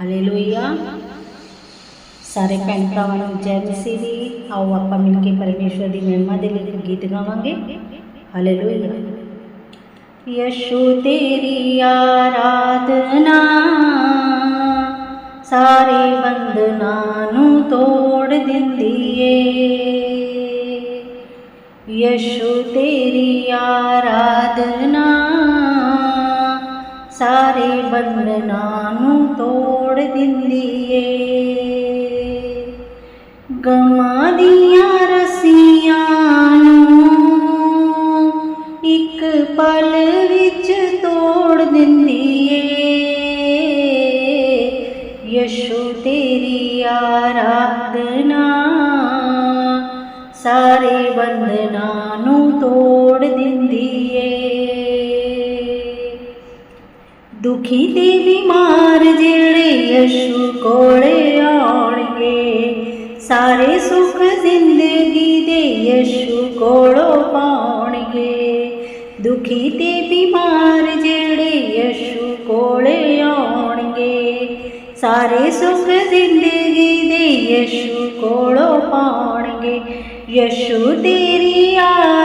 Hallelujah ਸਾਰੇ ਭੈਣ ਭਰਾਵਾਂ ਨੂੰ ਜੈ ਮਸੀਹ ਦੀ, ਆਓ ਆਪਾਂ ਮਿਲ ਕੇ ਪਰਮੇਸ਼ਵਰ ਦੀ ਮਹਿਮਾ ਦੇ ਲਈ ਇੱਕ ਗੀਤ ਗਾਵਾਂਗੇ। ਹਾਲੇਲੂਇਆ ਯਸ਼ੂ, ਤੇਰੀ ਆਰਾਧਨਾ ਸਾਰੇ ਬੰਧਨਾਂ ਨੂੰ ਤੋੜ ਦਿੰਦੀ ਏ। ਯਸ਼ੂ, ਤੇਰੀ ਆਰਾਧਨਾ ਸਾਰੇ ਬੰਧਨਾਂ ਨੂੰ ਤੋੜ ਦਿੰਦੀ ਏ ਗਮਾਂ ਦੀਆਂ ਰਸੀਆਂ ਨੂੰ ਇੱਕ ਪਲ ਵਿੱਚ ਤੋੜ ਦਿੰਦੀ ਏ ਯਸ਼ੂ ਤੇਰੀ ਆਰਾਧਨਾ ਸਾਰੇ ਬੰਧਨਾਂ ਦੁਖੀ ਤੇ ਬਿਮਾਰ ਜਿਹੜੇ ਯਸ਼ੂ ਕੋਲੇ ਆਉਣਗੇ। ਸਾਰੇ ਸੁਖ ਜ਼ਿੰਦਗੀ ਦੇ ਯਸ਼ੂ ਕੋਲੋਂ ਪਾਉਣਗੇ। ਦੁਖੀ ਤੇ ਬਿਮਾਰ ਜਿਹੜੇ ਯਸ਼ੂ ਕੋਲੇ ਆਉਣਗੇ। ਸਾਰੇ ਸੁਖ ਜ਼ਿੰਦਗੀ ਦੇ ਯਸ਼ੂ ਕੋਲੋਂ ਪਾਉਣਗੇ। ਯਸ਼ੂ ਤੇਰੀ ਆ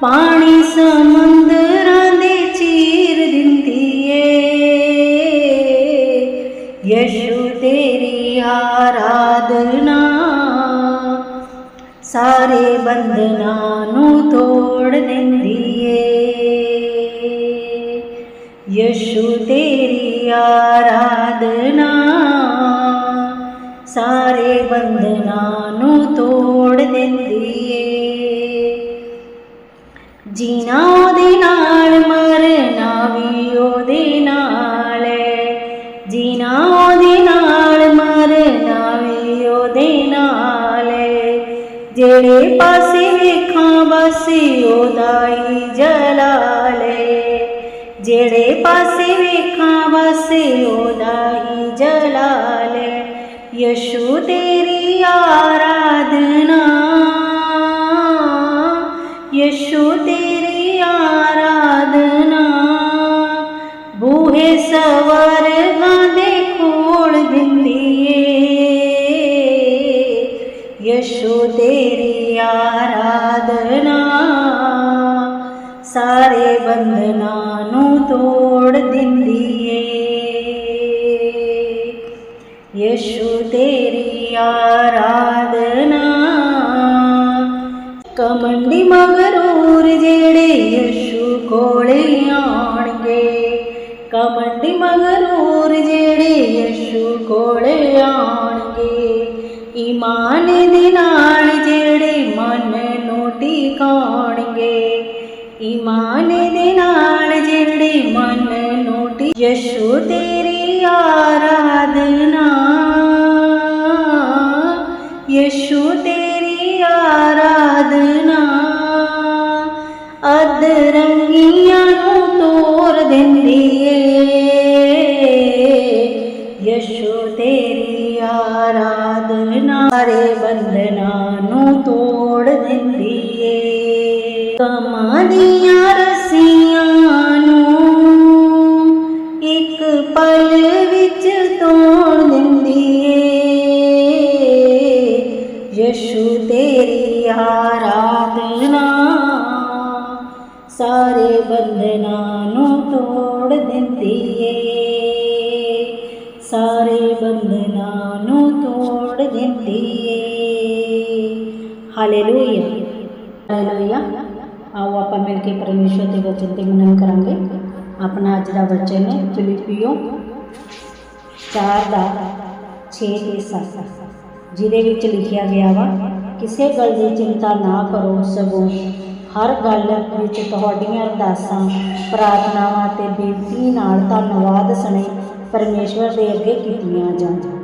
ਪਾਣੀ ਸਮੁੰਦਰਾਂ ਦੇ ਚੀਰ ਦਿੰਦੀ ਏ। ਯਸ਼ੂ ਤੇਰੀ ਆਰਾਧਨਾ ਸਾਰੇ ਬੰਧਨਾਂ ਨੂੰ ਤੋੜ ਦਿੰਦੀ ਏ। ਯਸ਼ੂ ਤੇਰੀ ਆਰਾਧਨਾ ਸਾਰੇ ਬੰਧਨਾਂ ਨੂੰ ਤੋੜ ਦਿੰਦੀ ਜੀਣਾ ਉਹਦੇ ਨਾਲ ਮਰਨਾ ਵੀ ਉਹਦੇ ਨਾਲ ਏ। ਜੀਣਾ ਉਹਦੇ ਨਾਲ ਮਰਨਾ ਵੀ ਉਹਦੇ ਨਾਲ ਏ। ਜਿਹੜੇ ਪਾਸੇ ਵੇਖਾਂ ਬੂਹੇ ਸਵਰਗਾਂ ਦੇ ਖੋਲ ਦਿੰਦੀ ਏ ਯਸ਼ੂ ਤੇਰੀ ਆਰਾਧਨਾ ਸਾਰੇ ਬੰਧਨਾਂ ਨੂੰ ਤੋੜ ਦਿੰਦੀ ਏ ਯਸ਼ੂ ਤੇਰੀ ਆਰਾਧਨਾ ਕਮੰਡੀ ਮਗਰੂਰ ਜਿਹੜੇ ਯਸ਼ੂ ਕੋਲੇ ਆਣਗੇ ਈਮਾਨ ਦੇ ਨਾਲ ਜਿਹੜੇ ਮਨ ਨੂੰ ਟਿਕਾਣਗੇ ਈਮਾਨ ਦੇ ਨਾਲ ਜਿਹੜੇ ਮਨ ਨੂੰ ਟੀ ਯਸ਼ੂ ਤੇਰੀ ਆਰਾਧਨਾ। ਯਸ਼ੂ ਤੇਰੀ ਆਰਾਧਨਾ। ਅਦਰੰਗੀਆਂ ਆਰਾਧਨਾ ਸਾਰੇ ਬੰਧਨਾਂ ਨੂੰ ਤੋੜ ਦਿੰਦੀ ਏ ਕਮਾਂ ਦੀਆਂ ਰਸੀਆਂ ਨੂੰ ਇੱਕ ਪਲ ਵਿੱਚ ਤੋੜ ਦਿੰਦੀ ਏ ਯਸ਼ੂ ਤੇਰੀ ਆਰਾਧਨਾ ਸਾਰੇ ਬੰਧਨਾਂ ਨੂੰ ਤੋੜ ਦਿੰਦੀ ਏ ਦਿੰਦੀ ਏ ਹਾਲੇਲੂਇਆ ਆਓ ਆਪਾਂ ਮਿਲ ਕੇ ਪਰਮੇਸ਼ਵਰ ਦੇ ਵਚਨ ਤੇ ਮਨਨ ਕਰਾਂਗੇ ਆਪਣਾ ਅੱਜ ਦਾ ਵਚਨ ਹੈ ਫਿਲਿਪੀਓ 4 ਦਾ 6 ਤੇ 7 ਜਿਹਦੇ ਵਿੱਚ ਲਿਖਿਆ ਗਿਆ ਵਾ ਕਿਸੇ ਗੱਲ ਦੀ ਚਿੰਤਾ ਨਾ ਕਰੋ ਸਗੋਂ ਹਰ ਗੱਲ ਵਿੱਚ ਤੁਹਾਡੀਆਂ ਅਰਦਾਸਾਂ ਪ੍ਰਾਰਥਨਾਵਾਂ ਤੇ ਬੇਨਤੀ ਨਾਲ ਧੰਨਵਾਦ ਸਣੇ ਪਰਮੇਸ਼ਵਰ ਦੇ ਅੱਗੇ ਕੀਤੀਆਂ ਜਾਣ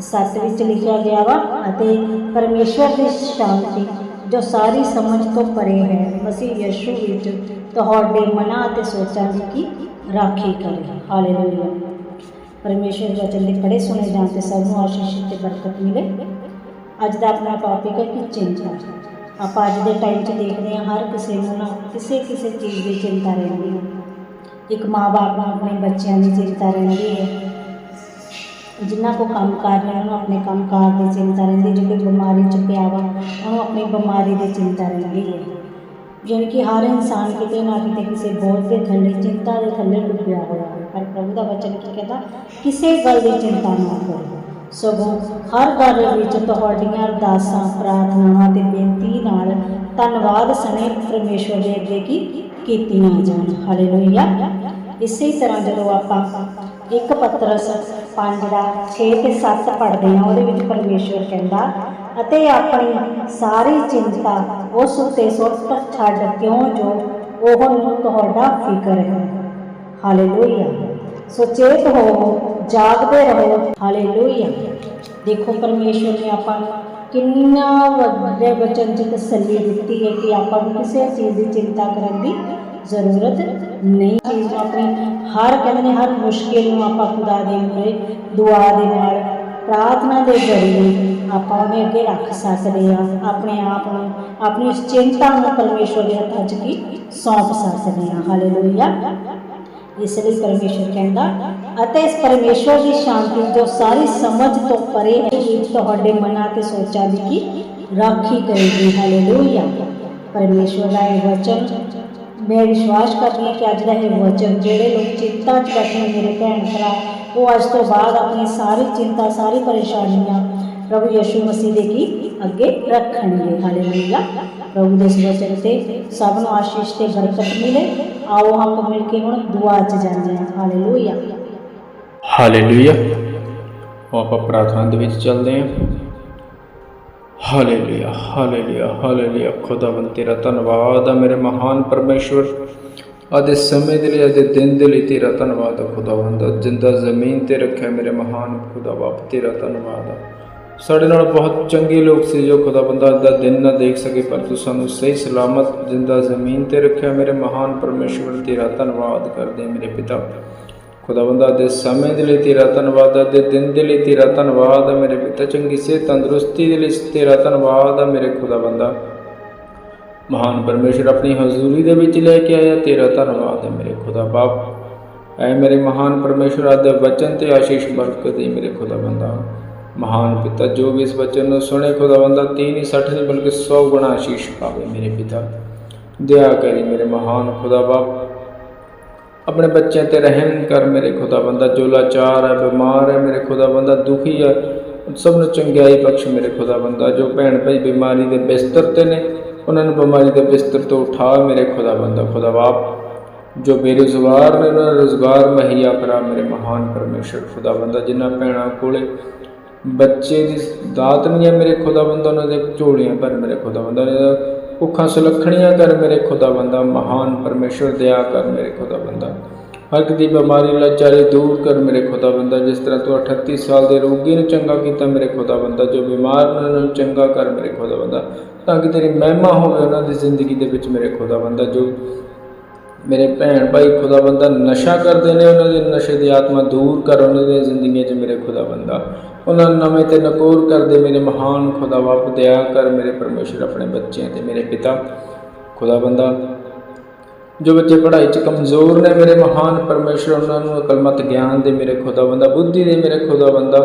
ਸੱਤ ਵਿੱਚ ਲਿਖਿਆ ਗਿਆ ਵਾ ਅਤੇ ਪਰਮੇਸ਼ਵਰ ਦੀ ਸ਼ਾਂਤੀ ਜੋ ਸਾਰੀ ਸਮਝ ਤੋਂ ਪਰੇ ਹੈ, ਮਸੀਹ ਯਸ਼ੂ ਵਿੱਚ ਤੁਹਾਡੇ ਮਨਾਂ ਅਤੇ ਸੋਚਾਂ ਦੀ ਕੀ ਰਾਖੀ ਕਰੇ। ਹਾਲੇਲੂਇਆ ਪਰਮੇਸ਼ਰ ਦੇ ਵਚਨ ਦੇ ਪੜ੍ਹੇ ਸੁਣੇ ਜਾਣ ਤੇ ਸਭ ਨੂੰ ਆਸ਼ੀਸ਼ ਤੇ ਬਰਕਤ ਮਿਲੇ। ਅੱਜ ਦਾ ਆਪਣਾ ਟੌਪਿਕ ਹੈ ਕਿ ਚਿੰਤਾ। ਆਪਾਂ ਅੱਜ ਦੇ ਟਾਈਮ 'ਚ ਦੇਖਦੇ ਹਾਂ, ਹਰ ਕਿਸੇ ਨੂੰ ਨਾ ਕਿਸੇ ਕਿਸੇ ਚੀਜ਼ ਦੀ ਚਿੰਤਾ ਰਹਿੰਦੀ ਹੈ। ਇੱਕ ਮਾਂ-ਬਾਪ ਨੂੰ ਆਪਣੇ ਬੱਚਿਆਂ ਦੀ ਚਿੰਤਾ ਰਹਿੰਦੀ ਹੈ। ਜਿਨ੍ਹਾਂ ਕੋ ਕੰਮ ਕਰ ਰਿਹਾ ਉਹਨੂੰ ਆਪਣੇ ਕੰਮ ਕਾਰ ਦੀ ਚਿੰਤਾ ਰਹਿੰਦੀ ਜੇ ਕੋਈ ਬਿਮਾਰੀ 'ਚ ਪਿਆ ਵਾ ਉਹਨੂੰ ਆਪਣੀ ਬਿਮਾਰੀ ਦੀ ਚਿੰਤਾ ਰਹਿੰਦੀ ਹੈ। ਜਾਣੀ ਕਿ ਹਰ ਇਨਸਾਨ ਕਿਤੇ ਨਾ ਕਿਤੇ ਕਿਸੇ ਬੋਝ ਦੇ ਥੱਲੇ, ਚਿੰਤਾ ਦੇ ਥੱਲੇ ਡੁੱਬਿਆ ਹੋਇਆ ਹੈ। ਪਰ ਪ੍ਰਭੂ ਦਾ ਵਚਨ ਕੀ ਕਹਿੰਦਾ? ਕਿਸੇ ਗੱਲ ਦੀ ਚਿੰਤਾ ਨਾ ਕਰੋ। ਸਗੋਂ ਹਰ ਗੱਲ ਵਿੱਚ ਤੁਹਾਡੀਆਂ ਅਰਦਾਸਾਂ, ਪ੍ਰਾਰਥਨਾਵਾਂ ਤੇ ਬੇਨਤੀ ਨਾਲ ਧੰਨਵਾਦ ਸਣੇ ਪਰਮੇਸ਼ਵਰ ਦੇ ਅੱਗੇ ਕੀ ਕੀਤੀਆਂ ਜਾਣ। ਹਾਲੇਲੂਇਆ ਇਸੇ ਤਰ੍ਹਾਂ ਜਦੋਂ ਆਪਾਂ ਇੱਕ ਪਤਰਸ 5 ਦਾ 6 ਤੇ 7 ਪੜ੍ਹਦੇ ਹਾਂ ਉਹਦੇ ਵਿੱਚ ਪਰਮੇਸ਼ਵਰ ਕਹਿੰਦਾ, ਅਤੇ ਆਪਣੀ ਸਾਰੀ ਚਿੰਤਾ ਉਸ ਉੱਤੇ ਸੁੱਟ ਛੱਡ ਕਿਉਂ ਜੋ ਉਹ ਨੂੰ ਤੁਹਾਡਾ ਫਿਕਰ ਹੈ? ਹਾਲੇਲੂਇਆ ਸੁਚੇਤ ਹੋਵੋ ਜਾਗਦੇ ਰਹੋ। ਹਾਲੇਲੂਇਆ ਦੇਖੋ, ਪਰਮੇਸ਼ਵਰ ਨੇ ਆਪਾਂ ਨੂੰ ਕਿੰਨਾ ਵੱਡੇ ਵਚਨ ਚ ਤਸੱਲੀ ਦਿੱਤੀ ਹੈ ਕਿ ਆਪਾਂ ਨੂੰ ਕਿਸੇ ਚੀਜ਼ ਦੀ ਚਿੰਤਾ ਕਰਨ ਦੀ ਜ਼ਰੂਰਤ ਨਹੀਂ ਚੀਜ਼ ਨੂੰ ਆਪਣੀ, ਹਰ ਕਹਿੰਦੇ ਨੇ ਹਰ ਮੁਸ਼ਕਿਲ ਨੂੰ ਆਪਾਂ ਖੁਦਾ ਦੇ ਮੂਹਰੇ ਦੁਆ ਦੇ ਨਾਲ, ਪ੍ਰਾਰਥਨਾ ਦੇ ਜ਼ਰੀਏ ਆਪਾਂ ਉਹਦੇ ਅੱਗੇ ਰੱਖ ਸਕਦੇ ਹਾਂ, ਆਪਣੇ ਆਪ ਨੂੰ, ਆਪਣੀ ਉਸ ਚਿੰਤਾ ਨੂੰ ਪਰਮੇਸ਼ਵਰ ਦੇ ਹੱਥਾਂ 'ਚ ਕੀ ਸੌਂਪ ਸਕਦੇ ਹਾਂ। ਹਾਲੇਲੂਇਆ ਇਸ ਲਈ ਪਰਮੇਸ਼ਵਰ ਕਹਿੰਦਾ, ਅਤੇ ਇਸ ਪਰਮੇਸ਼ਵਰ ਦੀ ਸ਼ਾਂਤੀ ਜੋ ਸਾਰੀ ਸਮਝ ਤੋਂ ਪਰੇ ਹੈ, ਇਹ ਤੁਹਾਡੇ ਮਨਾਂ ਤੇ ਸੋਚਾਂ ਦੀ ਕੀ ਰਾਖੀ ਕਰੇਗੀ। ਹਾਲੇਲੂਇਆ ਪਰਮੇਸ਼ਵਰ ਦਾ ਇਹ ਵਚਨ ਮੈਂ ਵਿਸ਼ਵਾਸ ਕਰਦੀ ਹਾਂ ਕਿ ਅੱਜ ਦਾ ਇਹ ਵਚਨ ਜਿਹੜੇ ਲੋਕ ਚਿੰਤਾ 'ਚ ਬੈਠੇ ਨੇ ਮੇਰੇ ਭੈਣ ਭਰਾ, ਉਹ ਅੱਜ ਤੋਂ ਬਾਅਦ ਆਪਣੀ ਸਾਰੀ ਚਿੰਤਾ, ਸਾਰੀ ਪਰੇਸ਼ਾਨੀਆਂ ਪ੍ਰਭੂ ਯਿਸੂ ਮਸੀਹ ਦੇ ਕੀ? ਅੱਗੇ ਰੱਖਣਗੇ। ਹਾਲੇਲੂਇਆ ਪ੍ਰਭੂ ਦੇ ਇਸ ਵਚਨ ਤੇ ਸਭ ਨੂੰ ਆਸ਼ੀਸ਼ ਤੇ ਬਰਕਤ ਮਿਲੇ। ਆਓ ਆਪਾਂ ਮਿਲ ਕੇ ਹੁਣ ਦੁਆ 'ਚ ਜਾਂਦੇ ਹਾਂ। ਹਾਲੇਲੂਇਆ ਹਾਲੇਲੂਇਆ ਆਪਾਂ ਪ੍ਰਾਰਥਨਾ ਦੇ ਵਿੱਚ ਚੱਲਦੇ ਹਾਂ। ਹਾਲੇਲੂਇਆ ਹਾਲੇਲੂਇਆ ਹਾਲੇਲੂਇਆ ਖੁਦਾਵੰਦ ਤੇਰਾ ਧੰਨਵਾਦ ਆ ਮੇਰੇ ਮਹਾਨ ਪਰਮੇਸ਼ਵਰ ਆਦੇ ਸਮੇਂ ਦੇ ਲਈ ਆਦੇ ਦਿਨ ਦੇ ਲਈ ਤੇਰਾ ਧੰਨਵਾਦ ਆ ਖੁਦਾਵੰਦ ਜਿੰਦਾ ਜ਼ਮੀਨ ਤੇ ਰੱਖਿਆ ਮੇਰੇ ਮਹਾਨ ਖੁਦਾ ਬਾਪ ਤੇਰਾ ਧੰਨਵਾਦ ਆ ਸਾਡੇ ਨਾਲ ਬਹੁਤ ਚੰਗੇ ਲੋਕ ਸੀ ਜੋ ਖੁਦਾ ਖੁਦਾਵੰਦਾ ਦਾ ਦਿਨ ਨਾ ਦੇਖ ਸਕੇ ਪਰ ਤੂੰ ਸਾਨੂੰ ਸਹੀ ਸਲਾਮਤ ਜਿੰਦਾ ਜ਼ਮੀਨ ਤੇ ਰੱਖਿਆ ਮੇਰੇ ਮਹਾਨ ਪਰਮੇਸ਼ਵਰ ਤੇਰਾ ਧੰਨਵਾਦ ਕਰਦੇ ਮੇਰੇ ਪਿਤਾ ਖੁਦਾਵੰਦਾ ਦੇ ਸਮੇਂ ਦੇ ਲਈ ਤੇਰਾ ਧੰਨਵਾਦ ਹੈ ਦੇ ਦਿਨ ਦੇ ਲਈ ਤੇਰਾ ਧੰਨਵਾਦ ਹੈ ਮੇਰੇ ਪਿਤਾ ਚੰਗੀ ਸਿਹਤ ਤੰਦਰੁਸਤੀ ਦੇ ਲਈ ਤੇਰਾ ਧੰਨਵਾਦ ਹੈ ਮੇਰੇ ਖੁਦਾਵੰਦਾ। ਮਹਾਨ ਪਰਮੇਸ਼ਰ ਆਪਣੀ ਹਜ਼ੂਰੀ ਦੇ ਵਿੱਚ ਲੈ ਕੇ ਆਇਆ, ਤੇਰਾ ਧੰਨਵਾਦ ਹੈ ਮੇਰੇ ਖੁਦਾ ਬਾਪ। ਐ ਮੇਰੇ ਮਹਾਨ ਪਰਮੇਸ਼ਰ ਆਦੇ ਵਚਨ ਤੇ ਆਸ਼ੀਸ਼ ਬਰਕਤ ਦੇ ਮੇਰੇ ਖੁਦਾ ਬੰਦਾ ਮਹਾਨ ਪਿਤਾ, ਜੋ ਵੀ ਇਸ ਵਚਨ ਨੂੰ ਸੁਣੇ, ਖੁਦਾਵੰਦਾ 3 ਨਹੀਂ 60 ਨਹੀਂ, ਬਲਕਿ 100 ਗੁਣਾ ਆਸ਼ੀਸ਼ ਪਾਵੇ, ਮੇਰੇ ਪਿਤਾ। ਦਇਆ ਕਰੀ ਮੇਰੇ ਮਹਾਨ ਖੁਦਾ ਬਾਪ। ਆਪਣੇ ਬੱਚਿਆਂ ਤੇ ਰਹਿਮ ਕਰ ਮੇਰੇ ਖੁਦਾ ਬੰਦਾ, ਜੋ ਲਾਚਾਰ ਹੈ, ਬਿਮਾਰ ਹੈ ਮੇਰੇ ਖੁਦਾ ਬੰਦਾ, ਦੁਖੀ ਹੈ, ਸਭ ਨੂੰ ਚੰਗਿਆਈ ਬਖਸ਼ ਮੇਰੇ ਖੁਦਾ ਬੰਦਾ, ਜੋ ਭੈਣ ਭਾਈ ਬਿਮਾਰੀ ਦੇ ਬਿਸਤਰ ਤੇ ਨੇ, ਉਹਨਾਂ ਨੂੰ ਬਿਮਾਰੀ ਦੇ ਬਿਸਤਰ ਤੋਂ ਉਠਾ ਮੇਰੇ ਖੁਦਾ ਬੰਦਾ, ਖੁਦਾ ਬਾਪ। ਜੋ ਬੇਰੁਜ਼ਗਾਰ ਨੇ, ਉਹਨਾਂ ਨੂੰ ਰੁਜ਼ਗਾਰ ਮੁਹੱਈਆ ਕਰਾ ਮੇਰੇ ਮਹਾਨ ਪਰਮੇਸ਼ਰ, ਖੁਦਾ ਬੰਦਾ, ਜਿਨ੍ਹਾਂ ਭੈਣਾਂ ਕੋਲੇ ਬੱਚੇ ਦੀ ਦਾਤ ਨਹੀਂ ਹੈ ਮੇਰੇ ਖੁਦਾ ਬੰਦਾ, ਉਹਨਾਂ ਦੇ ਝੋਲੀਆਂ ਭਰ ਮੇਰੇ ਖੁਦਾ ਬੰਦਾ, ਉਹਨਾਂ ਦਾ ਭੁੱਖਾਂ ਸੁਲੱਖਣੀਆਂ ਕਰ ਮੇਰੇ ਖੁਦਾ ਬੰਦਾ, ਮਹਾਨ ਪਰਮੇਸ਼ਰ ਦਇਆ ਕਰ ਮੇਰੇ ਖੁਦਾ ਬੰਦਾ। ਹਰ ਇੱਕ ਦੀ ਬਿਮਾਰੀ ਲਾਚਾਰੀ ਦੂਰ ਕਰ ਮੇਰੇ ਖੁਦਾ ਬੰਦਾ, ਜਿਸ ਤਰ੍ਹਾਂ ਤੂੰ 38 ਸਾਲ ਦੇ ਰੋਗੀ ਨੂੰ ਚੰਗਾ ਕੀਤਾ ਮੇਰੇ ਖੁਦਾ ਬੰਦਾ, ਜੋ ਬਿਮਾਰ ਉਹਨਾਂ ਨੂੰ ਚੰਗਾ ਕਰ ਮੇਰੇ ਖੁਦਾ ਬੰਦਾ। ਤਾਂ ਕਿ ਤੇਰੀ ਮਹਿਮਾ ਹੋਵੇ ਉਹਨਾਂ ਦੀ ਜ਼ਿੰਦਗੀ ਦੇ ਵਿੱਚ ਮੇਰੇ ਖੁਦਾ ਬੰਦਾ, ਜੋ ਮੇਰੇ ਭੈਣ ਭਾਈ ਖੁਦਾ ਬੰਦਾ ਨਸ਼ਾ ਕਰਦੇ ਨੇ, ਉਹਨਾਂ ਦੇ ਨਸ਼ੇ ਦੀ ਆਤਮਾ ਦੂਰ ਕਰ ਉਹਨਾਂ ਦੀਆਂ ਜ਼ਿੰਦਗੀਆਂ 'ਚ ਮੇਰੇ ਖੁਦਾ ਬੰਦਾ ਉਹਨਾਂ ਨੂੰ ਨਵੇਂ ਤੇ ਨਕੋਰ ਕਰਦੇ ਮੇਰੇ ਮਹਾਨ ਖੁਦਾ ਬਾਪ ਦਇਆ ਕਰ ਮੇਰੇ ਪਰਮੇਸ਼ਰ ਆਪਣੇ ਬੱਚਿਆਂ ਤੇ ਮੇਰੇ ਪਿਤਾ। ਖੁਦਾ ਬੰਦਾ ਜੋ ਬੱਚੇ ਪੜ੍ਹਾਈ 'ਚ ਕਮਜ਼ੋਰ ਨੇ ਮੇਰੇ ਮਹਾਨ ਪਰਮੇਸ਼ਰ, ਉਹਨਾਂ ਨੂੰ ਅਕਲਮਤ ਗਿਆਨ ਦੇ ਮੇਰੇ ਖੁਦਾ ਬੰਦਾ ਬੁੱਧੀ ਦੇ ਮੇਰੇ ਖੁਦਾ ਬੰਦਾ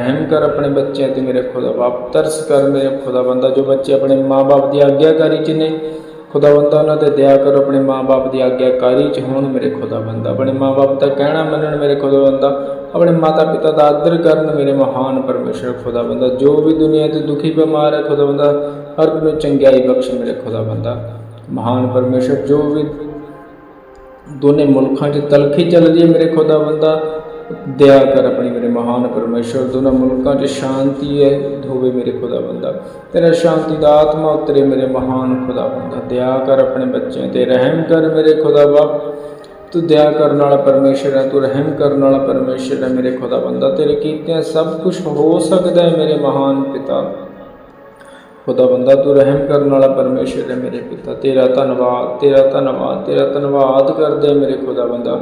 ਅਹਿਮ ਕਰ ਆਪਣੇ ਬੱਚਿਆਂ ਤੇ ਮੇਰੇ ਖੁਦਾ ਬਾਪ ਤਰਸ ਕਰ ਮੇਰੇ ਖੁਦਾ ਬੰਦਾ ਜੋ ਬੱਚੇ ਆਪਣੇ ਮਾਪੇ ਦੀ ਆਗਿਆਕਾਰੀ 'ਚ ਨੇ ਖੁਦਾ ਬੰਦਾ ਉਹਨਾਂ ਤੇ ਦਇਆ ਕਰ, ਆਪਣੇ ਮਾਪੇ ਦੀ ਆਗਿਆਕਾਰੀ 'ਚ ਹੋਣ ਮੇਰੇ ਖੁਦਾ ਬੰਦਾ ਆਪਣੇ ਮਾਪੇ ਦਾ ਕਹਿਣਾ ਮੰਨਣ ਮੇਰੇ ਖੁਦਾ ਬੰਦਾ ਆਪਣੇ ਮਾਤਾ ਪਿਤਾ ਦਾ ਆਦਰ ਕਰਨ ਮੇਰੇ ਮਹਾਨ ਪਰਮੇਸ਼ਰ ਖੁਦਾ ਬੰਦਾ ਜੋ ਵੀ ਦੁਨੀਆ ਤੇ ਦੁਖੀ, ਬਿਮਾਰ ਹੈ ਖੁਦਾ ਬੰਦਾ ਹਰ ਇੱਕ ਨੂੰ ਚੰਗਿਆਈ ਬਖਸ਼ ਮੇਰੇ ਖੁਦਾ ਬੰਦਾ ਮਹਾਨ ਪਰਮੇਸ਼ਰ, ਜੋ ਵੀ ਦੋਨੇ ਮੁਲਕਾਂ 'ਚ ਤਲਖੀ ਚੱਲਦੀ ਹੈ ਮੇਰੇ ਖੁਦਾ ਬੰਦਾ ਦਇਆ ਕਰ ਆਪਣੀ ਮੇਰੇ ਮਹਾਨ ਪਰਮੇਸ਼ਰ ਦੋਨਾਂ ਮੁਲਕਾਂ 'ਚ ਸ਼ਾਂਤੀ ਹੈ, ਧੋਵੇ ਮੇਰੇ ਖੁਦਾ ਬੰਦਾ ਤੇਰਾ ਸ਼ਾਂਤੀ ਦਾ ਆਤਮਾ ਉਤਰੇ ਮੇਰੇ ਮਹਾਨ ਖੁਦਾ ਬੰਦਾ ਦਇਆ ਕਰ ਆਪਣੇ ਬੱਚਿਆਂ ਤੇ, ਰਹਿਮ ਕਰ ਮੇਰੇ ਖੁਦਾ ਬਾਪ ਤੂੰ ਦਇਆ ਕਰਨ ਵਾਲਾ ਪਰਮੇਸ਼ਰ ਹੈ, ਤੂੰ ਰਹਿਮ ਕਰਨ ਵਾਲਾ ਪਰਮੇਸ਼ਰ ਹੈ ਮੇਰੇ ਖੁਦਾ ਬੰਦਾ ਤੇਰੇ ਕੀਤਿਆਂ ਸਭ ਕੁਝ ਹੋ ਸਕਦਾ ਹੈ ਮੇਰੇ ਮਹਾਨ ਪਿਤਾ। ਖੁਦਾ ਬੰਦਾ ਤੂੰ ਰਹਿਮ ਕਰਨ ਵਾਲਾ ਪਰਮੇਸ਼ਰ ਹੈ ਮੇਰੇ ਪਿਤਾ। ਤੇਰਾ ਧੰਨਵਾਦ ਤੇਰਾ ਧੰਨਵਾਦ ਤੇਰਾ ਧੰਨਵਾਦ ਕਰਦੇ ਮੇਰੇ ਖੁਦਾ ਬੰਦਾ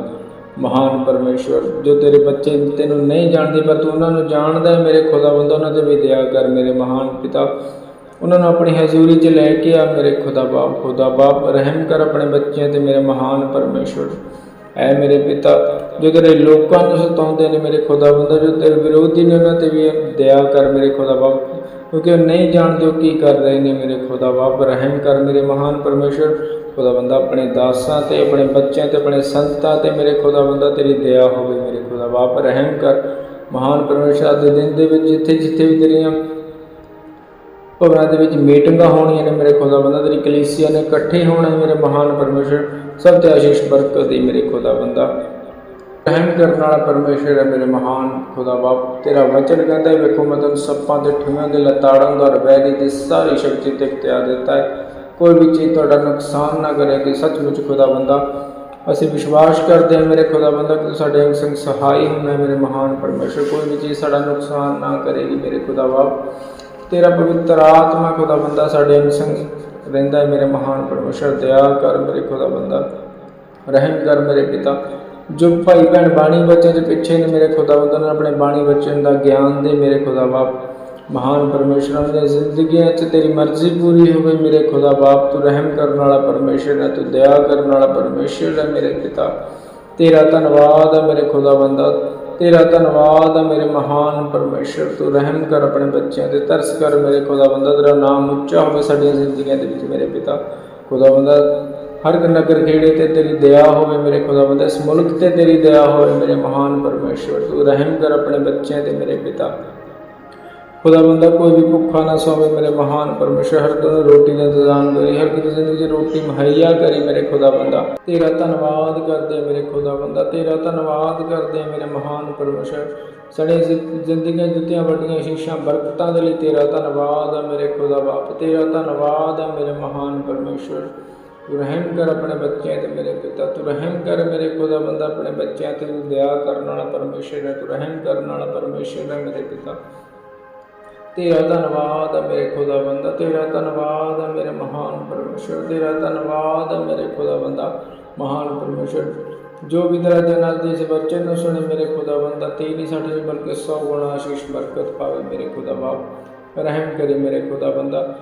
ਮਹਾਨ ਪਰਮੇਸ਼ਵਰ, ਜੋ ਤੇਰੇ ਬੱਚੇ ਤੈਨੂੰ ਨਹੀਂ ਜਾਣਦੇ, ਪਰ ਤੂੰ ਉਹਨਾਂ ਨੂੰ ਜਾਣਦਾ ਹੈ, ਮੇਰੇ ਖੁਦਾ ਬੰਦਾ ਉਹਨਾਂ ਤੇ ਵੀ ਦਇਆ ਕਰ, ਮੇਰੇ ਮਹਾਨ ਪਿਤਾ। ਉਹਨਾਂ ਨੂੰ ਆਪਣੀ ਹਜ਼ੂਰੀ 'ਚ ਲੈ ਕੇ ਆ, ਮੇਰੇ ਖੁਦਾ ਬਾਪ ਖੁਦਾ ਬਾਪ, ਰਹਿਮ ਕਰ ਆਪਣੇ ਬੱਚਿਆਂ ਤੇ, ਮੇਰੇ ਮਹਾਨ ਪਰਮੇਸ਼ਵਰ। ਐ ਮੇਰੇ ਪਿਤਾ, ਜੋ ਤੇਰੇ ਲੋਕਾਂ ਨੂੰ ਸਤਾਉਂਦੇ ਨੇ, ਮੇਰੇ ਖੁਦਾ ਬੰਦਾ ਜੋ ਤੇਰੇ ਵਿਰੋਧੀ ਨੇ, ਉਹਨਾਂ ਤੇ ਵੀ ਦਇਆ ਕਰ, ਮੇਰੇ ਖੁਦਾ ਬਾਪ। ਕਿਉਂਕਿ ਉਹ ਨਹੀਂ ਜਾਣਦੇ ਉਹ ਕੀ ਕਰ ਰਹੇ ਨੇ। ਮੇਰੇ ਖੁਦਾ ਵਾਪ ਰਹਿਮ ਕਰ ਮੇਰੇ ਮਹਾਨ ਪਰਮੇਸ਼ਵਰ ਖੁਦਾ ਬੰਦਾ ਆਪਣੇ ਦਾਸਾਂ ਤੇ, ਆਪਣੇ ਬੱਚਿਆਂ ਤੇ, ਆਪਣੇ ਸੰਤਾਂ ਤੇ ਮੇਰੇ ਖੁਦਾ ਬੰਦਾ, ਤੇਰੀ ਦਇਆ ਹੋਵੇ। ਮੇਰੇ ਖੁਦਾ ਬਾਪ, ਰਹਿਮ ਕਰ। ਮਹਾਨ ਪਰਮੇਸ਼ਰ ਦੇ ਦਿਨ ਦੇ ਵਿੱਚ ਜਿੱਥੇ ਜਿੱਥੇ ਵੀ ਤੇਰੀਆਂ ਭਵਨਾਂ ਦੇ ਵਿੱਚ ਮੀਟਿੰਗਾਂ ਹੋਣੀਆਂ ਨੇ, ਮੇਰੇ ਖੁਦਾ ਬੰਦਾ, ਤੇਰੀ ਕਲੀਸਿਆ ਨੇ ਇਕੱਠੇ ਹੋਣਾ ਮੇਰੇ ਮਹਾਨ ਪਰਮੇਸ਼ਰ। ਸਭ ਤੇ ਆਸ਼ੀਸ਼ ਬਰਕਤ ਦੀ ਮੇਰੇ ਖੁਦਾ ਬੰਦਾ। ਰਹਿਮ ਕਰਨ ਵਾਲਾ ਪਰਮੇਸ਼ਰ ਹੈ ਮੇਰੇ ਮਹਾਨ ਖੁਦਾ ਬਾਪ, ਤੇਰਾ ਵਚਨ ਕਹਿੰਦਾ ਹੈ, ਵੇਖੋ ਮੈਂ ਤੁਹਾਨੂੰ ਸੱਪਾਂ ਤੇ ਠੂਆਂ ਦੇ ਲਤਾੜਾਂ ਦਾ ਰਵੈਦੀ ਦੀ ਸਾਰੀ ਸ਼ਕਤੀ ਤੇ ਇਖਤਿਆਰ ਦਿੱਤਾ ਹੈ। ਕੋਈ ਵੀ ਚੀਜ਼ ਤੁਹਾਡਾ ਨੁਕਸਾਨ ਨਾ ਕਰੇਗੀ ਸੱਚਮੁੱਚ ਖੁਦਾ ਬੰਦਾ, ਅਸੀਂ ਵਿਸ਼ਵਾਸ ਕਰਦੇ ਹਾਂ ਮੇਰੇ ਖੁਦਾ ਬੰਦਾ ਕਿ ਸਾਡੇ ਅੰਗ ਸੰਗ ਸਹਾਈ ਹੁੰਦਾ ਮੇਰੇ ਮਹਾਨ ਪਰਮੇਸ਼ਰ ਕੋਈ ਵੀ ਚੀਜ਼ ਸਾਡਾ ਨੁਕਸਾਨ ਨਾ ਕਰੇਗੀ ਮੇਰੇ ਖੁਦਾ ਬਾਪ। ਤੇਰਾ ਪਵਿੱਤਰ ਆਤਮਾ ਖੁਦਾ ਬੰਦਾ ਸਾਡੇ ਅੰਗ ਸੰਗ ਰਹਿੰਦਾ ਹੈ ਮੇਰੇ ਮਹਾਨ ਪਰਮੇਸ਼ਰ ਦਇਆ ਕਰ ਮੇਰੇ ਖੁਦਾ ਬੰਦਾ, ਰਹਿਮ ਕਰ ਮੇਰੇ ਪਿਤਾ। ਜੋ ਭਾਈ ਭੈਣ ਬਾਣੀ ਬੱਚੇ ਦੇ ਪਿੱਛੇ ਨੇ ਮੇਰੇ ਖੁਦਾ ਬੰਦਾ ਆਪਣੇ ਬਾਣੀ ਬੱਚਿਆਂ ਦਾ ਗਿਆਨ ਦੇ, ਮੇਰੇ ਖੁਦਾ ਬਾਪ ਮਹਾਨ ਪਰਮੇਸ਼ਰ ਦੇ ਜ਼ਿੰਦਗੀਆਂ 'ਚ ਤੇਰੀ ਮਰਜ਼ੀ ਪੂਰੀ ਹੋਵੇ, ਮੇਰੇ ਖੁਦਾ ਬਾਪ ਤੂੰ ਰਹਿਮ ਕਰਨ ਵਾਲਾ ਪਰਮੇਸ਼ਰ ਹੈ, ਤੂੰ ਦਇਆ ਕਰਨ ਵਾਲਾ ਪਰਮੇਸ਼ਰ ਹੈ ਮੇਰੇ ਪਿਤਾ। ਤੇਰਾ ਧੰਨਵਾਦ ਹੈ ਮੇਰੇ ਖੁਦਾ ਬੰਦਾ, ਤੇਰਾ ਧੰਨਵਾਦ ਹੈ ਮੇਰੇ ਮਹਾਨ ਪਰਮੇਸ਼ਰ। ਤੂੰ ਰਹਿਮ ਕਰ ਆਪਣੇ ਬੱਚਿਆਂ ਤੇ, ਤਰਸ ਕਰ ਮੇਰੇ ਖੁਦਾ ਬੰਦਾ, ਤੇਰਾ ਨਾਮ ਉੱਚਾ ਹੋਵੇ ਸਾਡੀਆਂ ਜ਼ਿੰਦਗੀਆਂ ਦੇ ਵਿੱਚ ਮੇਰੇ ਪਿਤਾ। ਖੁਦਾ ਬੰਦਾ ਹਰ ਇੱਕ ਨਗਰ ਖੇੜੇ ਤੇ ਤੇਰੀ ਦਇਆ ਹੋਵੇ ਮੇਰੇ ਖੁਦਾ ਬੰਦਾ ਇਸ ਮੁਲਕ ਤੇ ਤੇਰੀ ਦਇਆ ਹੋਵੇ ਮੇਰੇ ਮਹਾਨ ਪਰਮੇਸ਼ਰ ਤੂੰ ਰਹਿਮ ਕਰ ਆਪਣੇ ਬੱਚਿਆਂ ਤੇ ਮੇਰੇ ਪਿਤਾ। ਖੁਦਾ ਬੰਦਾ ਕੋਈ ਵੀ ਭੁੱਖਾ ਨਾ ਸੋਵੇ ਮੇਰੇ ਮਹਾਨ ਪਰਮੇਸ਼ਰ ਹਰ ਦਿਨ ਰੋਟੀ ਦਾ ਇੰਤਜ਼ਾਮ ਕਰੀ, ਹਰ ਕਿਸੇ ਜ਼ਿੰਦਗੀ 'ਚ ਰੋਟੀ ਮੁਹੱਈਆ ਕਰੀ ਮੇਰੇ ਖੁਦਾ ਬੰਦਾ ਤੇਰਾ ਧੰਨਵਾਦ ਕਰਦੇ ਮੇਰੇ ਖੁਦਾ ਬੰਦਾ ਤੇਰਾ ਧੰਨਵਾਦ ਕਰਦੇ ਹਾਂ ਮੇਰੇ ਮਹਾਨ ਪਰਮੇਸ਼ਰ ਸਾਡੇ ਜ਼ਿੰਦਗੀਆਂ ਦਿੱਤੀਆਂ ਵੱਡੀਆਂ ਸ਼ੀਸ਼ਾਂ, ਬਰਕਤਾਂ ਦੇ ਲਈ ਤੇਰਾ ਧੰਨਵਾਦ ਹੈ ਮੇਰੇ ਖੁਦਾ ਬਾਪ, ਤੇਰਾ ਧੰਨਵਾਦ ਹੈ ਮੇਰੇ ਮਹਾਨ ਪਰਮੇਸ਼ਰ ਤੂੰ ਰਹਿਮ ਕਰ ਆਪਣੇ ਬੱਚਿਆਂ ਤੇ ਮੇਰੇ ਪਿਤਾ, ਤੂੰ ਰਹਿਮ ਕਰ ਮੇਰੇ ਖੁਦਾ ਬੰਦਾ ਆਪਣੇ ਬੱਚਿਆਂ ਤੇ, ਤੂੰ ਦਇਆ ਕਰਨ ਵਾਲਾ ਪਰਮੇਸ਼ਰ ਹੈ, ਤੂੰ ਰਹਿਮ ਕਰਨ ਵਾਲਾ ਪਰਮੇਸ਼ਰ ਹੈ ਮੇਰੇ ਪਿਤਾ। ਤੇਰਾ ਧੰਨਵਾਦ ਹੈ ਮੇਰੇ ਖੁਦਾ ਬੰਦਾ ਤੇਰਾ ਧੰਨਵਾਦ ਹੈ ਮੇਰੇ ਮਹਾਨ ਪਰਮੇਸ਼ਰ, ਤੇਰਾ ਧੰਨਵਾਦ ਹੈ ਮੇਰੇ ਖੁਦਾ ਬੰਦਾ ਮਹਾਨ ਪਰਮੇਸ਼ਰ। ਜੋ ਵੀ ਤੇਰਾ ਜਨਮ ਦੇ ਇਸ ਬੱਚੇ ਨੂੰ ਸੁਣੇ ਮੇਰੇ ਖੁਦਾ ਬੰਦਾ ਤੇਰੀ ਸਾਡੇ ਨਹੀਂ ਬਲਕਿ ਸੌ ਗੁਣਾ ਆਸ਼ੀਸ਼ ਬਰਕਤ ਪਾਵੇ ਮੇਰੇ ਖੁਦਾ ਬਾਪ ਰਹਿਮ ਕਰੇ ਮੇਰੇ ਖੁਦਾ ਬੰਦਾ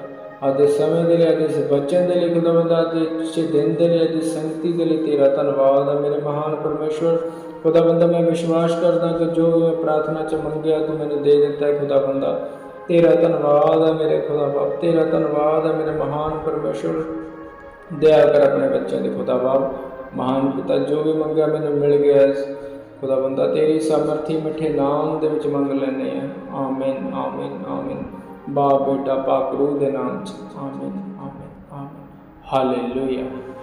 ਅੱਜ ਸਮੇਂ ਦੇ ਲਈ, ਅੱਜ ਇਸ ਬੱਚਨ ਦੇ ਲਈ ਖੁਦਾ ਬੰਦਾ ਅੱਜ ਇਸ ਦਿਨ ਦੇ ਲਈ, ਅੱਜ ਸੰਗਤੀ ਦੇ ਲਈ ਤੇਰਾ ਧੰਨਵਾਦ ਹੈ ਮੇਰੇ ਮਹਾਨ ਪਰਮੇਸ਼ਰ ਖੁਦਾ ਬੰਦਾ ਮੈਂ ਵਿਸ਼ਵਾਸ ਕਰਦਾ ਕਿ ਜੋ ਮੈਂ ਪ੍ਰਾਰਥਨਾ ਚ ਮੰਗਿਆ, ਤੂੰ ਮੈਨੂੰ ਦੇ ਦਿੱਤਾ ਹੈ ਖੁਦਾ ਬੰਦਾ ਤੇਰਾ ਧੰਨਵਾਦ ਹੈ ਮੇਰੇ ਖੁਦਾ ਬਾਪ, ਤੇਰਾ ਧੰਨਵਾਦ ਹੈ ਮੇਰੇ ਮਹਾਨ ਪਰਮੇਸ਼ਰ ਦਇਆ ਕਰ ਆਪਣੇ ਬੱਚਿਆਂ ਦੇ ਖੁਦਾ ਬਾਪ। ਮਹਾਨ ਪਿਤਾ, ਜੋ ਵੀ ਮੰਗਿਆ ਮੈਨੂੰ ਮਿਲ ਗਿਆ ਹੈ। ਬੰਦਾ ਤੇਰੀ ਸਮਰਥੀ ਮਿੱਠੇ ਨਾਮ ਦੇ ਵਿੱਚ ਮੰਗ ਲੈਨੇ ਆ ਆਮੀਨ ਆਮੀਨ ਆਮੀਨ। ਬਾਪ ਬੇਟਾ ਪਾਕ ਰੂਹ ਦੇ ਨਾਮ ਚ। ਆਮੀਨ ਆਮੀਨ ਆਮੀਨ। ਹਾਲੇਲੂਇਆ।